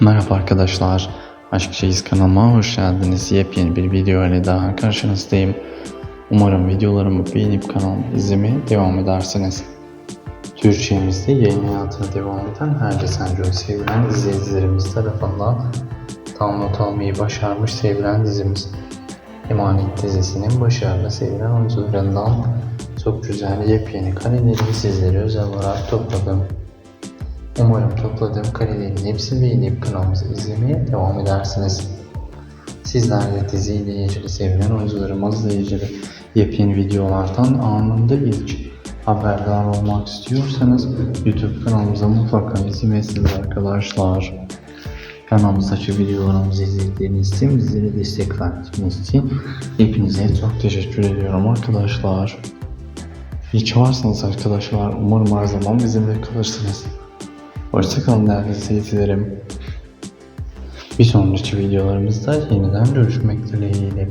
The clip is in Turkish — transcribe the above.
Merhaba arkadaşlar. Aşk Şeyiz kanalıma hoş geldiniz. Yepyeni bir video ile daha karşınızdayım. Umarım videolarımı beğenip kanalımı izlemeye devam edersiniz. Türkçemizde yayın hayatına devam eden Herce Senco'yu sevilen izleyicilerimiz tarafından tam not almayı başarmış sevilen dizimiz. Emanet dizisinin başarılı sevilen oyuncularından çok güzel yepyeni kareleri sizlere özel olarak topladım. Umarım topladığım karelerin hepsini beğenip kanalımızı izlemeye devam edersiniz. Sizler de diziyle ilgili sevilen oyuncularımızla ilgili yepyeni videolardan anında ilk haberdar olmak istiyorsanız YouTube kanalımıza mutlaka izlemesiniz arkadaşlar. Kanalımızdaki videolarımızı izlediğiniz için bizlere destek verdiğiniz için hepinize çok teşekkür ediyorum arkadaşlar. İyi ki arkadaşlar. Umarım her zaman bizimle kalırsınız. Hoşçakalın değerli izleyicilerim. Bir sonraki videolarımızda yeniden görüşmek dileğiyle.